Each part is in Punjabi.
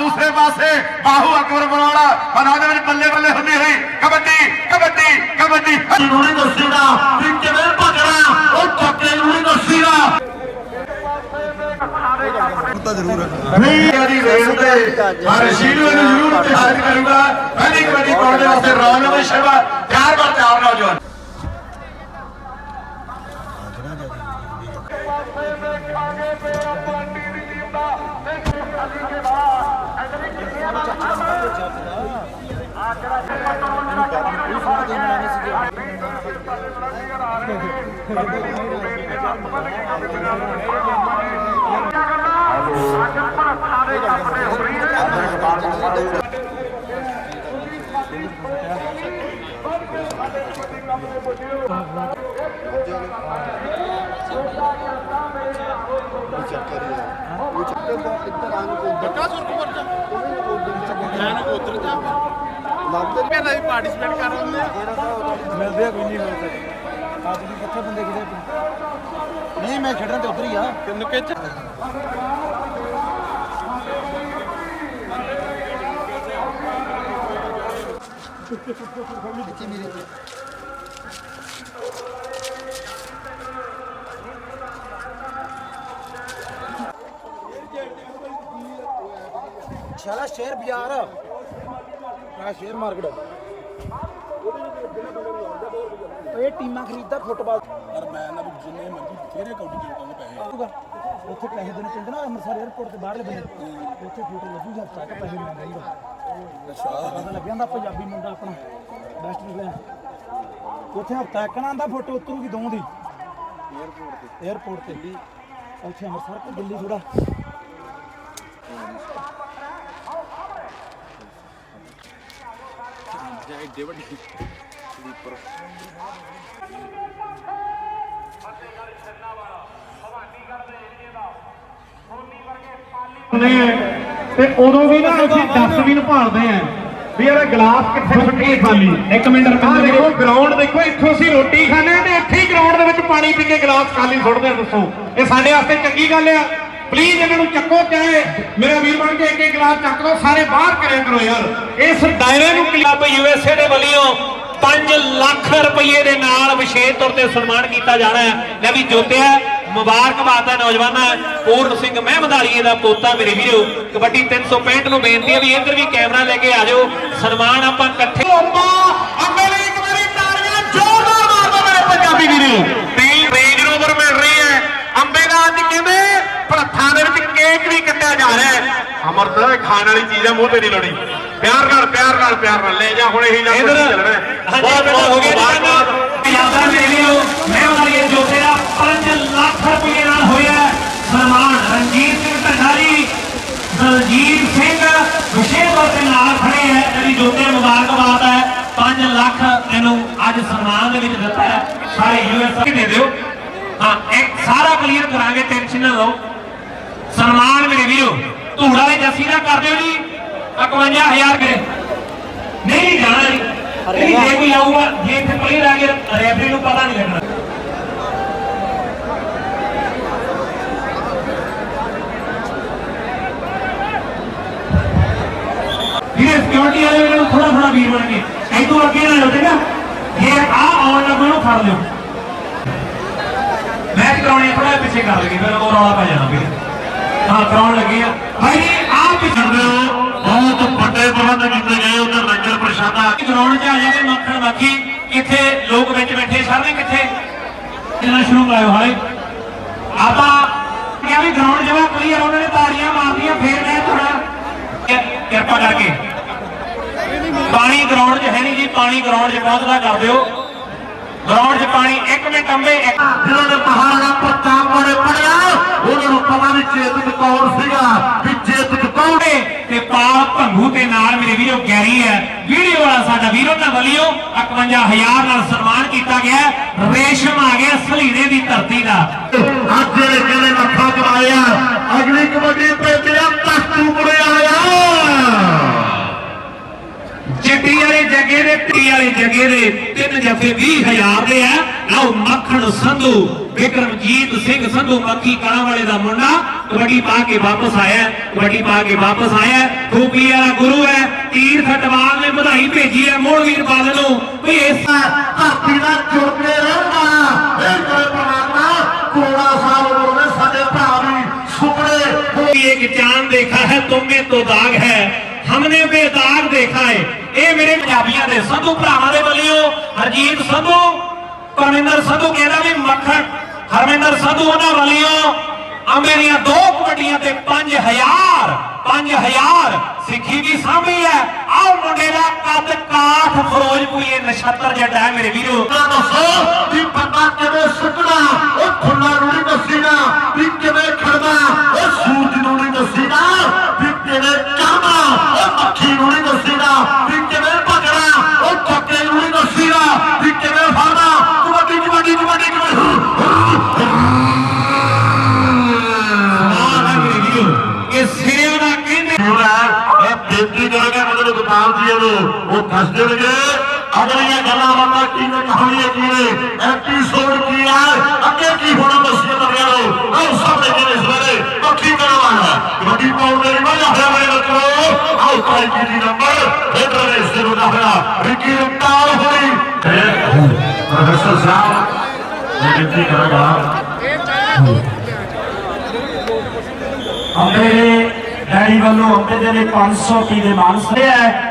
ਦੂਸਰੇ ਪਾਸੇ ਬਾਹੂ ਅਕਬਰ ਬਰਵਾਲਾ ਬਣਾ ਦੇ ਵਿੱਚ ਬੱਲੇ ਬੱਲੇ ਹੁੰਦੀ ਹੋਈ। ਕਬੱਡੀ ਕਬੱਡੀ ਕਬੱਡੀ। ਨੂੰ ਨਹੀਂ ਦੱਸੇਗਾ ਕਿ ਕਿਵੇਂ ਭੱਜਣਾ ਉਹ ਟੱਕੇ ਨੂੰ ਨਹੀਂ ਦੱਸੇਗਾ ਨਹੀਂ ਦੀ ਰੇਲ ਤੇ ਹਰ ਸ਼ੀਲੂ ਨੂੰ ਜ਼ਰੂਰ ਤਿਆਰ ਕਰੂਗਾ। ਪਹਿਲੀ ਕਬੱਡੀ ਪਾਉਣ ਦੇ ਵਾਸਤੇ ਰੌਣਕ ਸ਼ਰਮਾ ਚਾਰ ਵਾਰ ਤਿਆਰ ਨੌਜਵਾਨ। بتا سر کو مرچا میں نے کو اتر جا ਮਿਲਦੇ ਆ ਕੋਈ ਨਹੀਂ ਮਿਲਦੇ। ਅੱਜ ਵੀ ਕਿੱਥੇ ਬੰਦੇ ਕਿਤੇ ਨਹੀਂ ਮੈਂ ਖੇਡਣ ਤੇ ਉਧਰ ਹੀ ਆ। ਕਿੰਨ ਕੇ ਸ਼ਾਲਾ ਸ਼ੇਰ ਬਾਜ਼ਾਰ। ਆ। ਸ਼ੇਅਰ ਮਾਰਕੀਟ ਇਹ ਟੀਮਾਂ ਖਰੀਦਦਾ ਫੁੱਟਬਾਲ। ਪਰ ਮੈਂ ਨਾ ਜਿੰਨੇ ਮਰਜ਼ੀ ਬਥੇਰੇ ਕਾਉਂਟੀ ਜਿਉਂਦਾ ਪੈਸੇ। ਆਊਗਾ। ਉੱਥੇ ਪੈਸੇ ਦੇਣੇ ਪੈਂਦੇ ਨਾ ਅੰਮ੍ਰਿਤਸਰ 에ਅਰਪੋਰਟ ਤੇ ਬਾਹਰਲੇ ਬੰਦੇ। ਉੱਥੇ ਫੋਟੋ ਲੱਗੂਗਾ ਹਫਤਾ ਤੱਕ ਪੈਸੇ ਮਿਲਦਾ ਹੀ ਅੱਛਾ। ਪਤਾ ਲੱਗਿਆ ਹੁੰਦਾ ਪੰਜਾਬੀ ਮੁੰਡਾ ਆਪਣਾ ਬੈਸਟ ਨਿਕਲਿਆ ਉੱਥੇ ਹਫਤਾ ਇੱਕ ਨਾ ਦਾ ਫੋਟੋ ਉਤਰੂਗੀ ਦੋਵਾਂ ਦੀ। 에ਅਰਪੋਰਟ ਤੇ। 에ਅਰਪੋਰਟ ਤੇ। ਉੱਥੇ ਅੰਮ੍ਰਿਤਸਰ ਤੋਂ ਦਿੱਲੀ ਥੋੜਾ ਏਡੇ ਵੱਡੇ ਸਲੀਪਰ ਨੇ ਤੇ ਉਦੋਂ ਵੀ ਨਾ ਅਸੀਂ ਡਸਟਬਿਨ ਭਾਲਦੇ ਆਂ ਵੀ ਇਹਦਾ ਗਲਾਸ ਕਿੱਥੇ ਸੁੱਟੀਏ ਖਾਲੀ ਇੱਕ ਮਿੰਟ ਰੁਕੋ ਦੇਖੋ ਗਰਾਊਂਡ ਦੇਖੋ ਇੱਥੋਂ ਅਸੀਂ ਰੋਟੀ ਖਾਂਦੇ ਆ ਤੇ ਇੱਥੇ ਹੀ ਗਰਾਊਂਡ ਦੇ ਵਿੱਚ ਪਾਣੀ ਪੀ ਕੇ ਗਲਾਸ ਖਾਲੀ ਸੁੱਟਦੇ ਆ ਦੱਸੋ। ਇਹ ਸਾਡੇ ਵਾਸਤੇ ਚੰਗੀ ਗੱਲ ਆ। ਪਲੀਜ਼ ਇਹਨਾਂ ਨੂੰ ਚੱਕੋ ਚਾਹੇ ਮੇਰਾ ਵੀਰ ਬਣ ਕੇ ਇੱਕ ਇੱਕ ਗਲਾਸ ਚੱਕ ਲਓ ਸਾਰੇ ਬਾਹਰ ਕਰਿਆ ਕਰੋ ਯਾਰ। ਇਸ ਦਾਇਰੇ ਨੂੰ ਕਲੱਬ ਯੂਐਸਏ ਦੇ ਵੱਲੋਂ 5 ਲੱਖ ਰੁਪਏ ਦੇ ਨਾਲ ਵਿਸ਼ੇਸ਼ ਤੌਰ ਤੇ ਸਨਮਾਨ ਕੀਤਾ ਜਾਣਾ ਹੈ। ਲੈ ਵੀ ਜੋਤਿਆ ਮੁਬਾਰਕਬਾਦ ਹੈ ਨੌਜਵਾਨਾਂ ਪੂਰਨ ਸਿੰਘ ਮਹਿਮਦਾਲੀਏ ਦਾ ਪੋਤਾ ਮੇਰੇ ਵੀਰੋ। ਕਬੱਡੀ 365 ਨੂੰ ਬੇਨਤੀ ਹੈ ਵੀ ਇੱਧਰ ਵੀ ਕੈਮਰਾ ਲੈ ਕੇ ਆ ਜਾਓ। ਸਨਮਾਨ ਆਪਾਂ ਇਕੱਠੇ ਅੰਬਾ ਅੰਬੇ ਲਈ ਇੱਕ ਵਾਰੀ ਤਾੜੀਆਂ ਜ਼ੋਰਦਾਰ ਮਾਰ ਦਿਓ ਮੇਰੇ ਪੰਜਾਬੀ ਵੀਰੋ। ਟੀਮ ਰੇਂਜ ਰੋਵਰ ਮਿਲ ਰਹੀ ਹੈ। ਅੰਬੇ ਦਾ ਅੱਜ ਕਹਿੰਦੇ ਭੜੱਥਾਂ ਦੇ ਵਿੱਚ ਕੇਕ ਵੀ ਕੱਟਿਆ ਜਾ ਰਿਹਾ ਹੈ। ਅਮਰਤ ਇਹ ਖਾਣ ਵਾਲੀ ਚੀਜ਼ ਹੈ ਮੂੰਹ ਤੇ ਨਹੀਂ ਲਾਉਣੀ। ਪਿਆਰ ਨਾਲ ਪਿਆਰ ਨਾਲ ਪਿਆਰ ਨਾਲ। ਲੈ ਜਾ ਹੁਣ ਇਹੀ ਨਾ ਇੱਧਰ। ਚੱਲਣਾ ਬਹੁਤ ਬਹੁਤ ਹੋ ਗਿਆ ਯਾਦਾਂ ਵੀਰੋ ਮਹਿਮਦਾਲੀਏ ਜੋਤੇ ਦਾ 5 ਲੱਖ ਰੁਪਏ ਨਾਲ ਹੋਇਆ ਸਨਮਾਨ ਰਣਜੀਤ ਸਿੰਘ ਢੰਡਾਰੀ ਦਲਜੀਤ ਸਿੰਘ ਵਿਸ਼ੇਸ਼ ਤੌਰ ਤੇ ਨਾਲ ਖੜੇ ਹੈ। ਜਿਹੜੀ ਜੋਤੇ ਮੁਬਾਰਕਬਾਦ ਹੈ। 5 ਲੱਖ ਇਹਨੂੰ ਅੱਜ ਸਨਮਾਨ ਦੇ ਵਿੱਚ ਦਿੱਤਾ ਹੈ। ਸਾਰੇ ਯੂਐਸ ਦੇ ਦਿਓ। ਹਾਂ ਇੱਕ ਸਾਰਾ ਕਲੀਅਰ ਕਰਾਂਗੇ ਟੈਨਸ਼ਨ ਨਾ ਲਓ। ਸਨਮਾਨ ਮੇਰੇ ਵੀਰੋ ਧੂੜਾ ਦੇ ਜੱਸੀ ਦਾ ਕਰ ਦਿਓ ਜੀ। 51000 ਕਰੇ ਨਹੀਂ ਜਾਣਾ ਜੀ। ਨਹੀਂ ਜੇ ਕੋਈ ਆਊਗਾ ਜੇ ਇੱਥੇ ਪਲੇਅਰ ਆ ਗਿਆ ਰੈਫਰੀ ਨੂੰ ਪਤਾ ਨਹੀਂ ਲੱਗਣਾ। ਵੀਰੇ ਸਿਕਿਉਰਿਟੀ ਵਾਲੇ ਨੂੰ ਥੋੜਾ ਥੋੜਾ ਵੀਰ ਬਣ ਕੇ ਇਦੋਂ ਅੱਗੇ ਨਾ ਹੋ ਜਾਏਗਾ ਜੇ ਆ ਆਉਣ ਲੱਗੋ ਨੂੰ ਫੜ ਲਿਓ। ਮੈਚ ਕਰਾਉਣੇ ਥੋੜਾ ਪਿੱਛੇ ਕਰ ਲਈਏ ਫਿਰ ਉਹ ਰੌਲਾ ਪੈ ਜਾਣਾ ਵੀਰੇ। ਹਾਂ ਕਰਾਉਣ ਲੱਗੇ ਆ। ਭਾਈ ਜੀ ਆਪ ਪਿੱਛੇ ਬਹੁਤ ਵੱਡੇ ਪ੍ਰਬੰਧ ਕੀਤੇ ਗਏ ਉਧਰ ਲੰਗਰ ਪ੍ਰਸ਼ਾਦਾ। ਗਰਾਊਂਡ 'ਚ ਆ ਜਾਂਦੇ ਮੱਖਣ ਮੱਖੀ। ਇੱਥੇ ਲੋਕ ਵਿੱਚ ਬੈਠੇ ਸਾਰੇ ਕਿੱਥੇ? ਚੱਲਣਾ ਸ਼ੁਰੂ ਕਰਾਇਓ ਹਾਲੇ ਆਪਾਂ ਕਿਹਾ ਵੀ ਗਰਾਊਂਡ ਜਵਾ ਕਲੀਅਰ ਉਹਨਾਂ ਨੇ ਤਾੜੀਆਂ ਮਾਰਦੀਆਂ ਫੇਰ ਮੈਂ ਥੋੜਾ ਕਿਰਪਾ ਕਰਕੇ। ਪਾਣੀ ਗਰਾਊਂਡ 'ਚ ਹੈ ਨਹੀਂ ਜੀ ਪਾਣੀ ਗਰਾਊਂਡ 'ਚ ਪਹੁੰਚਦਾ ਕਰ ਦਿਓ। ਗਰਾਊਂਡ 'ਚ ਪਾਣੀ 1 ਮਿੰਟ ਅੰਬੇ ਇੱਕ ਜਿਨ੍ਹਾਂ ਨੇ ਮਹਾਰਾਣਾ ਪ੍ਰਤਾਪ ਬੜੇ ਪੜਿਆ। ਉਹਨਾਂ ਨੂੰ ਪਤਾ ਨਹੀਂ ਚੇਤਨ ਕੌਣ ਸੀਗਾ, ਵੀ ਚੇਤਨ ਕੌਣ ਤੇ ਤੇ ਪਾਲ ਭੰਗੂ ਦੇ ਨਾਲ ਮੇਰੇ ਵੀਰੋ ਗੈਰੀ ਹੈ। ਵੀਡੀਓ ਵਾਲਾ ਸਾਡਾ ਵੀਰੋ ਨਾਲ ਵਲਿਓ 51000 ਨਾਲ ਸਨਮਾਨ ਕੀਤਾ ਗਿਆ। ਰੇਸ਼ਮ ਆ ਗਿਆ ਸਲੀਨੇ ਦੀ ਧਰਤੀ ਦਾ। ਅੱਜ ਜਿਹੜੇ ਜਗੇ ਦੇ ਤਿੰਨ ਜਫੇ 20000 ਦੇ ਆ। ਲਓ, ਮੱਖਣ ਸੰਧੂ, ਵਿਕਰਮਜੀਤ ਸਿੰਘ ਸੰਧੂ, ਮੱਖੀ ਕਲਾਂ ਵਾਲੇ ਦਾ ਮੁੰਡਾ, ਕਬੱਡੀ ਪਾ ਕੇ ਵਾਪਸ ਆਇਆ, ਕਬੱਡੀ ਪਾ ਕੇ ਵਾਪਸ ਆਇਆ। ਖੂਬੀ ਵਾਲਾ ਗੁਰੂ ਹੈ, ਤੀਰ ਖਟਵਾਲ ਨੇ ਵਧਾਈ ਭੇਜੀ ਹੈ ਮੋਹਵੀਰ ਬਾਦਲ ਨੂੰ। ਵੀ ਧਰਤੀ ਦਾ ਜੁੜਨੇ ਰਹਿਣਾ ਸਾਡੇ ਭਰਾ ਵੀ ਇੱਕ ਚਾਂਦ ਦੇਖਾ ਹੈ ਤੁਮੇ ਤੋਂ ਦਾਗ ਹੈ। हमने बेदाग देखा है ਇਹ ਮੇਰੇ ਪੰਜਾਬੀਆਂ ਦੇ ਸੰਧੂ ਭਰਾਵਾਂ ਦੇ ਵੱਲੋਂ ਹਰਜੀਤ ਸੰਧੂ ਪਰਮਿੰਦਰ ਸੰਧੂ ਕਹਿੰਦਾ ਵੀ ਮੱਖਣ ਹਰਮਿੰਦਰ ਸੰਧੂ ਉਹਨਾਂ ਵੱਲੋਂ ਅੰਬੇ ਦੀਆਂ ਦੋ ਕਬੱਡੀਆਂ ਤੇ 5000 5000 ਸਿੱਖੀ ਦੀ ਸਾਂਭੀ ਹੈ ਆਹ ਮੁੰਡੇ ਦਾ ਕੱਦ ਕਾਠ ਫਿਰੋਜ਼ਪੁਰੀਏ ਨਛੱਤਰ ਜੱਟ ਹੈ ਮੇਰੇ ਵੀਰੋ ਨਾ ਦੱਸੋ ਵੀ ਬੰਦਾ ਕਿਵੇਂ ਸੁੱਟਣਾ ਉਹ ਖੁੱਲਾ ਨੂੰ ਨਹੀਂ ਦੱਸੀਦਾ ਵੀ ਕਿਵੇਂ ਖੜਨਾ ਉਹ ਮੱਖੀ ਨੂੰ ਨਹੀਂ ਦੱਸੀਦਾ ਵੀ ਕਿਵੇਂ ਭਜਣਾ ਉਹ ਚੱਕੇ ਨੂੰ ਨਹੀਂ ਦੱਸੀਦਾ ਵੀ ਕਿਵੇਂ ਫੜਨਾ ਕਬੱਡੀ ਕਬੱਡੀ ਕਬੱਡੀ ਕਬੱਡੀ ਆਹ ਹੈ ਮੇਰੇ ਵੀਰੋ ਇਹ ਸਿਰਿਆਂ ਆਓ ਸਾਹਮਣੇ ਜਿਹੜੇ ਇਸ ਵੇਲੇ ਪੱਖੀ ਕਬੱਡੀ ਪਾਉਣ ਦੇ ਲਈ ਮੈਂ ਹੋਇਆ ਮੇਰੇ ਬੱਚੋ ਆਓ ਕਾਈ ਜੀ ਨੰਬਰ ਇਧਰ ਨੇ ਇਸ ਦਾ ਹੋਇਆ ਰਿੱਕੀ ਰਮਤਾਲ ਹੋਈ ਪ੍ਰੋਫੈਸਰ ਸਾਹਿਬ, ਮੈਂ ਬੇਨਤੀ ਕਰਾਂਗਾ। ਅੰਬੇ ਦੇ ਡੈਡੀ ਵੱਲੋਂ ਅੰਬੇ ਦੇ ਲਈ 500 ਕੀ ਦੇ ਮਾਨ ਸਦੇ ਹੈ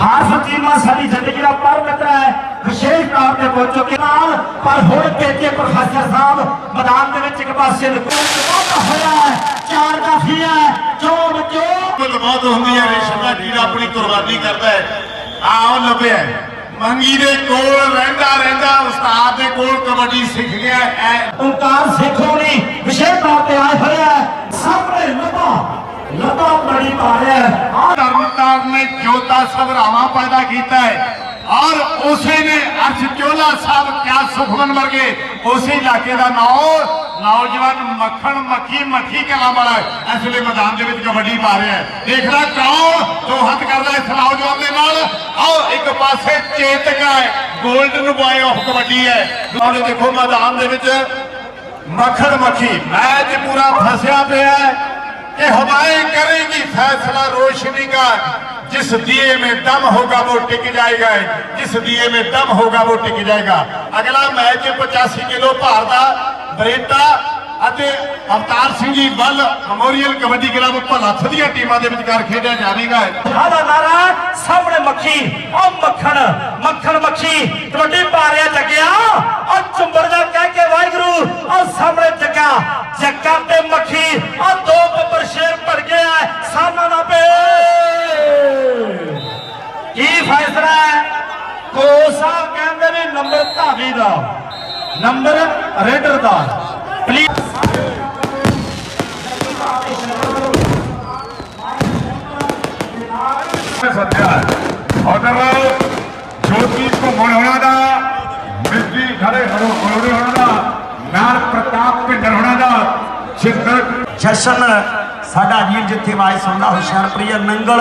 ਹਾਰ ਫਤੀਮਾ ਸਾਡੀ ਜ਼ਿੰਦਗੀ ਦਾ ਪਰਮ ਮਿੱਤਰ ਹੈ ਵਿਸ਼ੇਸ਼ ਤੌਰ ਤੇ ਪਹੁੰਚ ਚੁੱਕੇ ਨਾਲ ਪਰ ਹੁਣ ਭੇਜੇ ਪ੍ਰੋਫੈਸਰ ਸਾਹਿਬ ਮੈਦਾਨ ਦੇ ਵਿੱਚ ਇੱਕ ਪਾਸੇ ਲਕੋਟ ਹੋਇਆ ਹੈ ਚਾਰ ਕਾਫੀ ਹੈ ਚੋਣ ਚੋ ਕੁਝ ਬਹੁਤ ਹੁੰਦੀਆਂ ਨੇ ਸ਼ਰਮਾ ਜੀ ਆਪਣੀ ਕੁਰਬਾਨੀ ਕਰਦਾ ਹੈ ਆਓ ਲੱਭਿਆ ਮੰਗੀ ਦੇ ਕੋਲ ਰਹਿੰਦਾ ਰਹਿੰਦਾ ਉਸਤਾਦ ਦੇ ਕੋਲ ਕਬੱਡੀ ਸਿੱਖ ਗਿਆ ਐ ਓਂਕਾਰ ਸੇਖੋਂ ਨੇ ਵਿਸ਼ੇਸ਼ ਤੌਰ ਤੇ ਆਏ ਹੋਏ ਹੈ ਸਾਹਮਣੇ ਲੱਭਾ ਲੱਭਾ ਬੜੀ ਪਾ ਰਿਹਾ ਹੈ। ਆਹ ਨੇ ਜੋਤਾ ਸਭਰਾਵਾ ਪੈਦਾ ਕੀਤਾ ਹੈ। ਔਰ ਉਸੇ ਨੇ ਅਰਸ਼ ਚੋਲਾ ਸਾਹਿਬ ਕਿਆ ਸੁਖਮਨ ਵਰਗੇ ਉਸੇ ਇਲਾਕੇ ਦਾ ਨਾਮ ਨੌਜਵਾਨ ਮੱਖਣ ਮੱਖੀ ਮੱਖੀ ਕਲਾਂ ਵਾਲਾ ਇਸ ਵੇਲੇ ਮੈਦਾਨ ਦੇ ਵਿੱਚ ਕਬੱਡੀ ਪਾ ਰਿਹਾ ਹੈ। ਦੇਖਦਾ ਕੌਣ ਦੋ ਹੱਥ ਕਰਦਾ ਇਸ ਨੌਜਵਾਨ ਦੇ ਨਾਲ। ਆਓ ਇੱਕ ਪਾਸੇ ਚੇਤਕਾ ਹੈ 골ਡਨ ਬॉय ਆਫ ਕਬੱਡੀ ਹੈ। ਔਰ ਦੇਖੋ ਮੈਦਾਨ ਦੇ ਵਿੱਚ ਮੱਖਣ ਮੱਖੀ, ਮੈਚ ਪੂਰਾ ਫਸਿਆ ਪਿਆ ਹੈ। कि हवाएं करेंगी फैसला रोशनी का जिस दिए में दम होगा वो टिक जाएगा जिस दिए में दम होगा वो टिक जाएगा अगला मैच पचासी किलो भार का बरेटा ਅਤੇ ਅਵਤਾਰ ਸਿੰਘ ਜੀ ਵੱਲ ਮੈਮੋਰੀਅਲ ਕਬੱਡੀ ਕਲੱਬ ਭਲਾਥ ਦੀਆਂ ਟੀਮਾਂ ਦੇ ਵਿਚਕਾਰ ਖੇਡਿਆ ਜਾਵੇਗਾ ਆਦਾ ਨਾਰਾ, ਸਾਹਮਣੇ ਮੱਖੀ, ਉਹ ਮੱਖਣ ਮੱਖਣ ਮੱਖੀ, ਕਬੱਡੀ ਪਾ ਰਿਹਾ ਜੱਗਿਆ, ਉਹ ਚੁੰਬੜ ਦਾ ਕਹਿ ਕੇ ਵਾਹਿਗੁਰੂ, ਉਹ ਸਾਹਮਣੇ ਜੱਗਾ ਜੱਗਾ ਤੇ ਮੱਖੀ, ਉਹ ਦੋ ਬੱਬਰ ਸ਼ੇਰ ਭੜ ਗਿਆ ਸਾਹਮਣਾ ਪੇ ਕੀ ਫੈਸਲਾ ਹੈ? ਕੋ ਸਾਹਿਬ ਕਹਿੰਦੇ ਨੇ ਨੰਬਰ ਧਾਵੀ ਦਾ, ਨੰਬਰ ਰੇਡਰ ਦਾ। ਪਲੀਜ਼ ਸੱਜਾ ਉਧਰ ਜੋਤੀ ਘੁੰਮਣ ਹੋਣਾ ਦਾ ਮਿੱਟੀ ਖੜੇ ਹਰੋ ਕੋਲੋੜੇ ਹੋਣਾ ਦਾ ਨਾਲ ਪ੍ਰਤਾਪ ਭਿੰਡਰ ਹੋਣਾ ਦਾ ਚਿੱਤਰ ਜਸ਼ਨ ਸਾਡਾ ਵੀਰ ਜਿੱਥੇ ਆਵਾਜ਼ ਸੁਣਦਾ ਹੁਸ਼ਿਆਰਪੁਰੀਆ ਨੰਗਲ।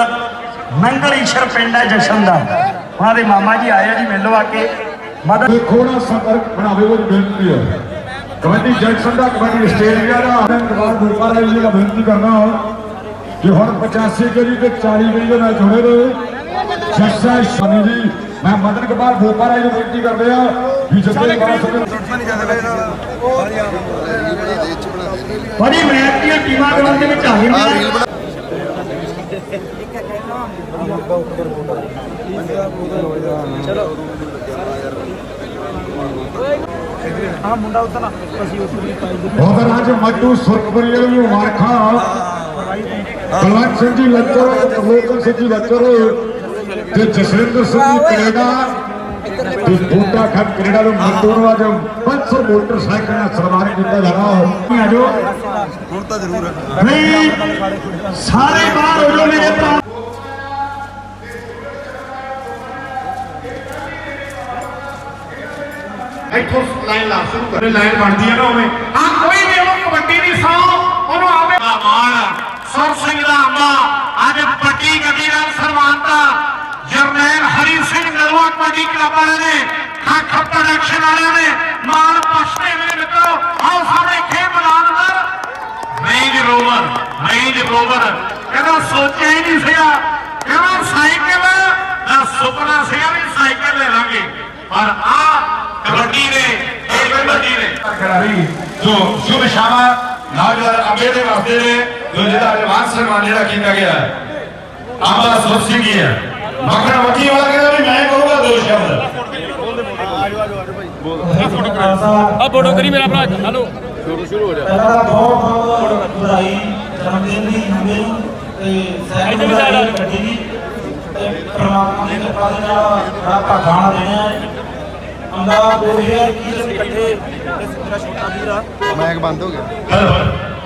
ਨੰਗਲ ਈਸ਼ਰ ਪਿੰਡ ਹੈ ਜਸ਼ਨ ਦਾ। ਉਹਨਾਂ ਦੇ ਮਾਮਾ ਜੀ ਆਏ ਆ ਜੀ ਮਿਲੋ ਆ ਕੇ। ਮਦਦ ਦੇਖੋ ਨਾ ਸੰਪਰਕ ਬਣਾਵੇ ਉਹ ਬੇਨਤੀ ਹੈ ਕਬੱਡੀ ਜੈਕਸਨ ਦਾ ਕਬੱਡੀ ਆਸਟ੍ਰੇਲੀਆ ਦਾ ਅਨੰਦਵਾਰ ਗੁਰਪਾਲ ਜੀ ਦਾ ਬੇਨਤੀ ਕਰਨਾ ਕਿ ਹੁਣ 85 ਕਰੀ ਤੇ 40 ਕਰੀ ਦੇ ਮੈਚ ਹੋਣੇ ਨੇ ਜੱਸਾ ਸ਼ਨੀ ਜੀ ਮੈਂ ਮਦਨ ਕੁਮਾਰ ਭੋਪਾਰਾ ਜੀ ਨੂੰ ਬੇਨਤੀ ਕਰਦੇ ਆ ਵੀ ਬਾਸ ਬੜੀ ਮੈਚ ਦੀਆਂ ਟੀਮਾਂ ਗਰਾਊਂਡ ਦੇ ਵਿੱਚ ਆ ਗਈਆਂ। ਨੇ ਆ ਮੁੰਡਾ ਉਤਨਾ ਅਸੀਂ ਉੱਥੇ ਵੀ ਪਾਈ ਦੇ ਉਧਰ ਅੱਜ ਮੱਟੂ ਸੁਰਖਪੁਰੀ ਨੂੰ ਮਾਰਖਾ। ਕਲਵੰਤ ਸਿੰਘ ਜੀ ਲੱਚਰ ਪ੍ਰਮੋਦਨ ਸਿੰਘ ਜੀ ਲੱਚਰ ਤੇ ਜਸਵਿੰਦਰ ਸਿੰਘ ਜੀ ਕੈਨੇਡਾ ਤੇ ਬੂਟਾ ਖੱਟ ਕੈਨੇਡਾ ਨੂੰ ਮੱਟੂ ਨੂੰ ਅੱਜ 500 ਮੋਟਰਸਾਈਕਲ ਨਾਲ ਸਨਮਾਨਿਤ ਕੀਤਾ ਜਾਣਾ ਆਜੋ ਹੁਣ ਤਾਂ ਜ਼ਰੂਰ ਨਹੀਂ ਸਾਰੇ ਬਾਹਰ ਹੋ ਜਾਓ ਮੇਰੇ ਭਰਾ ਇੱਥੋਂ ਲਾਈਨ ਲਾ ਸ਼ੁਰੂ ਕਰ। ਲਾਈਨ ਬਣਦੀ ਆ ਨਾ ਉਵੇਂ। ਹਾਂ ਕੋਈ ਵੀ ਉਹਨੂੰ ਕਬੱਡੀ ਦੀ ਸੌ ਉਹਨੂੰ ਆਵੇ। ਮਾਣ ਸਰ ਸਿੰਘ ਦਾ ਅੰਮਾ ਅੱਜ ਪੱਟੀ ਗੱਡੀ ਨਾਲ ਸਰਵਾਨਤਾ ਜਰਨੈਲ ਹਰੀ ਸਿੰਘ ਨਲਵਾ ਕਬੱਡੀ ਕਲੱਬ ਵਾਲਿਆਂ ਨੇ ਖੱਖ ਪ੍ਰੋਡਕਸ਼ਨ ਵਾਲਿਆਂ ਨੇ ਮਾਣ ਪਛਤੇ ਮੇਰੇ ਮਿੱਤਰੋ ਆਓ ਸਾਡੇ ਖੇਡ ਮੈਦਾਨ ਅੰਦਰ। ਰੇਂਜ ਰੋਵਰ ਰੇਂਜ ਰੋਵਰ ਕਹਿੰਦਾ ਸੋਚਿਆ ਹੀ ਨਹੀਂ ਸੀਗਾ। ਕਹਿੰਦਾ ਸਾਈਕਲ ਦਾ ਸੁਪਨਾ ਸੀਗਾ ਵੀ ਸਾਈਕਲ ਲੈ ਲਾਂਗੇ। ਪਰ ਆ ਕਬੱਡੀ ਨੇ ਇਹ ਕਬੱਡੀ ਨੇ। ਖਿਡਾਰੀ ਜੋ ਸ਼ੁਭ ਸ਼ਾਮਾ ਨੌਜਵਾਨ ਅੰਬੇ ਦੇ ਵਾਸਤੇ ਨੇ ਜੋ ਜਿਹਦਾ ਰਿਵਾਨ ਸਨਮਾਨ ਜਿਹੜਾ ਕੀਤਾ ਗਿਆ ਹੈ ਸੁਖ ਸਿੰਘ ਜੀ ਹੈ। ਮੱਖਣ ਮੱਖੀ ਵਾਲਾ ਕਹਿੰਦਾ ਵੀ ਮੈਂ ਕਹੂੰਗਾ ਦੋ ਸ਼ਬਦ। ਆ ਫੋਟੋ ਕਰੀ ਮੇਰਾ ਭਰਾ। ਹਲੋ ਪਹਿਲਾਂ ਤਾਂ ਬਹੁਤ ਬਹੁਤ ਵਧਾਈ ਜਨਮ ਦਿਨ ਦੀ ਹੁੰਦੇ ਨੂੰ ਤੇ ਸੈਕਿੰਡ ਵਧਾਈ ਦੀ ਤੇ ਪ੍ਰਮਾਤਮਾ ਦੀ ਕਿਰਪਾ ਦੇ ਨਾਲ ਬੜਾ ਭਾਗਾਂ ਦੇਣਾ ਹੈ। ਅੰਦਾ 2021 ਦੇ ਇਕੱਠੇ ਮੇਰਾ ਛੋਟਾ ਵੀਰ? ਆ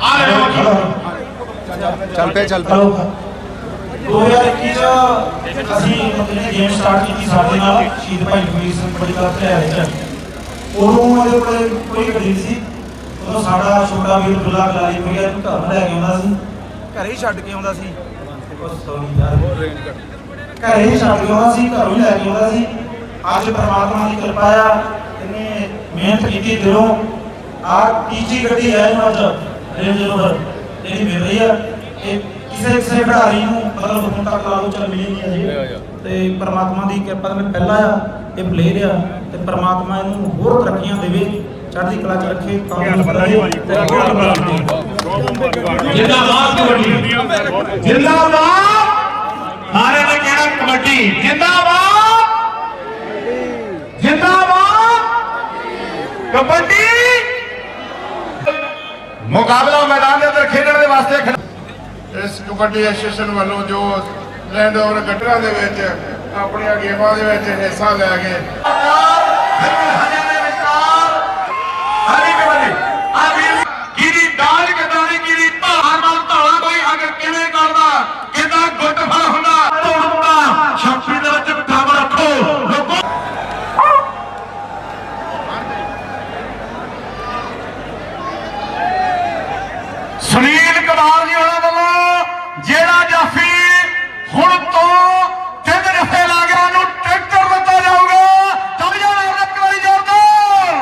ਆ ਰਹੇ ਹੋ ਚੱਲ। ਪਏ ਚੱਲ ਪਏ 2021 ਚ ਅਸੀਂ ਮਤਲਬ ਗੇਮ ਸਟਾਰਟ ਕੀਤੀ ਸਾਡੇ ਨਾਲ ਸ਼ਹੀਦ ਭਾਈ ਵੀਰ ਸਿੰਘ ਬੜੀ ਦਾ ਭਿਆਰੇ ਚ। ਉਦੋਂ ਉਹਦੇ ਕੋਲੇ ਕੋਈ ਗੱਡੀ ਨਹੀਂ ਸੀ। ਉਦੋਂ ਸਾਡਾ ਛੋਟਾ ਵੀਰ ਕਲਾਲੀ ਭਈਆ ਨੂੰ ਘਰ ਲੈ ਕੇ ਆਉਂਦਾ ਸੀ। ਘਰੇ ਹੀ ਛੱਡ ਕੇ ਆਉਂਦਾ ਸੀ। ਸੌਰੀ ਯਾਰ। ਘਰੇ ਹੀ ਛੱਡ ਕੇ ਆਉਂਦਾ ਸੀ ਘਰੋਂ ਹੀ ਲੈ ਕੇ ਆਉਂਦਾ ਸੀ। ਅੱਜ ਪ੍ਰਮਾਤਮਾ ਦੀ ਕਿਰਪਾ ਆ ਇਹਨੇ ਮਿਹਨਤ ਕੀਤੀ ਦਿਲੋਂ। ਆ ਤੀਜੀ ਗੱਡੀ ਹੈ ਅੱਜ ਰੇਂਜ ਰੋਵਰ ਇਹਦੀ ਮਿਲ ਰਹੀ ਆ। ਇਹ ਕਿਸੇ ਕਿਸੇ ਖਿਡਾਰੀ ਨੂੰ ਮਤਲਬ ਹੁਣ ਤੱਕ ਲਾ ਲਓ ਚੱਲ ਮਿਲੀ ਨਹੀਂ ਅਜੇ। ਤੇ ਪ੍ਰਮਾਤਮਾ ਦੀ ਕਿਰਪਾ ਨਾਲ ਪਹਿਲਾ ਆ ਇਹ ਪਲੇਅਰ ਆ। ਤੇ ਪ੍ਰਮਾਤਮਾ ਇਹਨੂੰ ਹੋਰ ਤਰੱਕੀਆਂ ਦੇਵੇ ਚੜ੍ਹਦੀ ਕਲਾ ਚ ਰੱਖੇ ਜਿੰਦਾਬਾਦ ਕਬੱਡੀ। ਜਿੰਦਾਬਾਦ। ਸਾਰੇ ਨੇ ਕਹਿਣਾ ਕਬੱਡੀ। ਜਿੰਦਾਬਾਦ। ਕਬੱਡੀ! ਮੁਕਾਬਲਾ ਮੈਦਾਨ ਦੇ ਅੰਦਰ ਖੇਡਣ ਦੇ ਵਾਸਤੇ ਇਸ ਕਬੱਡੀ ਐਸੋਸੀਏਸ਼ਨ ਵੱਲੋਂ ਜੋ ਲੈਂਡ ਓਵਰ ਗੱਟਰਾਂ ਦੇ ਵਿੱਚ ਆਪਣੀਆਂ ਗੇਮਾਂ ਦੇ ਵਿੱਚ ਹਿੱਸਾ ਲੈ ਕੇ ਹਰੀ ਕਬੱਡੀ ਆ ਵੀਰ ਕਿਹਦੀ ਦਾਲ ਕਦਾਣੀ ਕਿਹਦੀ ਧਾਰ ਨਾਲ ਧਾਲਾ ਕੋਈ ਅਗਰ ਕਿਵੇਂ ਕਰਦਾ ਕਿਦਾਂ ਗੁੱਟ ਫੜ ਹੁੰਦਾ ਤੋੜਦਾ ਛਾਪੀ ਦੇ ਵਿੱਚ ਦਮ ਰੱਖੋ ਲੋਕੋ ਸੁਨੀਲ ਕੁਮਾਰ ਜੀ ਉਹਨਾਂ ਵੱਲੋਂ ਜਿਹੜਾ ਜਾਫੀ ਹੁਣ ਤੋਂ ਤਿੰਨ ਜਫੇ ਲਾ ਗਿਆ ਨੂੰ ਟਰੈਕਟਰ ਦਿੱਤਾ ਜਾਊਗਾ ਚੱਲ ਜਾਣਾ ਇੱਕ ਵਾਰੀ ਜ਼ੋਰਦਾਰ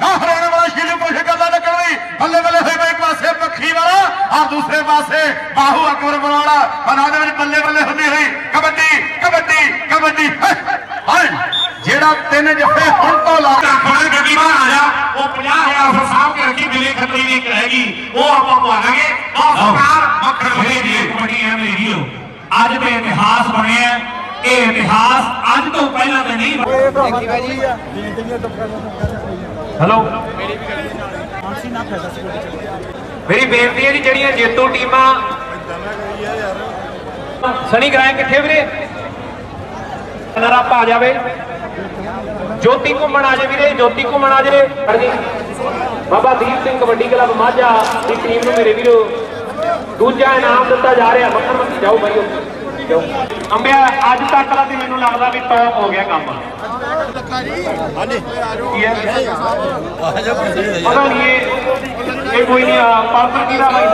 ਨਾ ਹਰਿਆਣਾ ਵਾਲਾ ਸ਼ੀਲੂ ਕੋਸ਼ਿਸ਼ ਕਰਦਾ ਟੱਕਰ ਦੀ ਬੱਲੇ ਬੱਲੇ ਹੋਏ ਪਏ ਇੱਕ ਪਾਸੇ ਮੱਖੀ ਵਾਲਾ ਔਰ ਦੂਸਰੇ ਪਾਸੇ ਬਾਹੂ ਅਕਬਰ ਬਰਵਾੜਾ ਬਣਾ ਦੇ ਵਿੱਚ ਬੱਲੇ ਬੱਲੇ ਹੁੰਦੀ ਹੋਈ ਕਬੱਡੀ ਕਬੱਡੀ ਕਬੱਡੀ ਹਾਂ ਜਿਹੜਾ ਤਿੰਨ ਜਫੇ ਹੁਣ ਤੋਂ ਲਾ ਖੜੇ ਗੱਡੀ ਬਾਹਰ ਆ ਜਾ ਉਹ 50000 ਰੁਪਏ ਸਾਹਬ ਕੇ ਰੱਖੀ ਮੇਰੇ ਖੱਤਰੀ ਦੀ ਇੱਕ ਰਹੇਗੀ ਉਹ ਆਪਾਂ ਪਾਵਾਂਗੇ ਬਹੁਤ ਸਰਕਾਰ ਮੱਖਣ ਹੋਏ ਦੀ ਕਬੱਡੀ ਐ ਮੇਰੀ ਵੀਰੋ ਅੱਜ ਦੇ ਇਤਿਹਾਸ ਬਣਿਆ ਇਹ ਇਤਿਹਾਸ ਅੱਜ ਤੋਂ ਪਹਿਲਾਂ ਤਾਂ ਨਹੀਂ ਹੈਲੋ ਮੇਰੀ ਬੇਨਤੀ ਹੈ ਜੀ ਜਿਹੜੀਆਂ ਜੇਤੂ ਟੀਮਾਂ ਸਣੀ ਗਰਾਏ ਕਿੱਥੇ ਵੀਰੇ ਨਰ ਆਪ ਆ ਜਾਵੇ ਜੋਤੀ ਘੁੰਮਣ ਆ ਜਾ ਵੀਰੇ ਜੋਤੀ ਘੁੰਮਣ ਆ ਜਾਵੇ ਹਾਂਜੀ ਬਾਬਾ ਦੀਪ ਸਿੰਘ ਕਬੱਡੀ ਕਲੱਬ ਮਾਝਾ ਦੀ ਟੀਮ ਨੂੰ ਮੇਰੇ ਵੀਰੋ ਦੂਜਾ ਇਨਾਮ ਦਿੱਤਾ ਜਾ ਰਿਹਾ ਮੱਖਣ ਮੱਖੀ ਜਾਓ ਉੱਥੇ। ਜਾਓ। ਅੰਬਿਆ ਅੱਜ ਤੱਕ ਦਾ ਤੇ ਮੈਨੂੰ ਲੱਗਦਾ ਵੀ ਟੌਪ ਹੋ ਗਿਆ ਕੰਮ। ਕੀ ਹੈ? ਪਤਾ ਨਹੀਂ ਇਹ ਕੋਈ ਨਹੀਂ ਆ ਪਾਰਸਲ ਕਿਹਦਾ ਬਾਈ?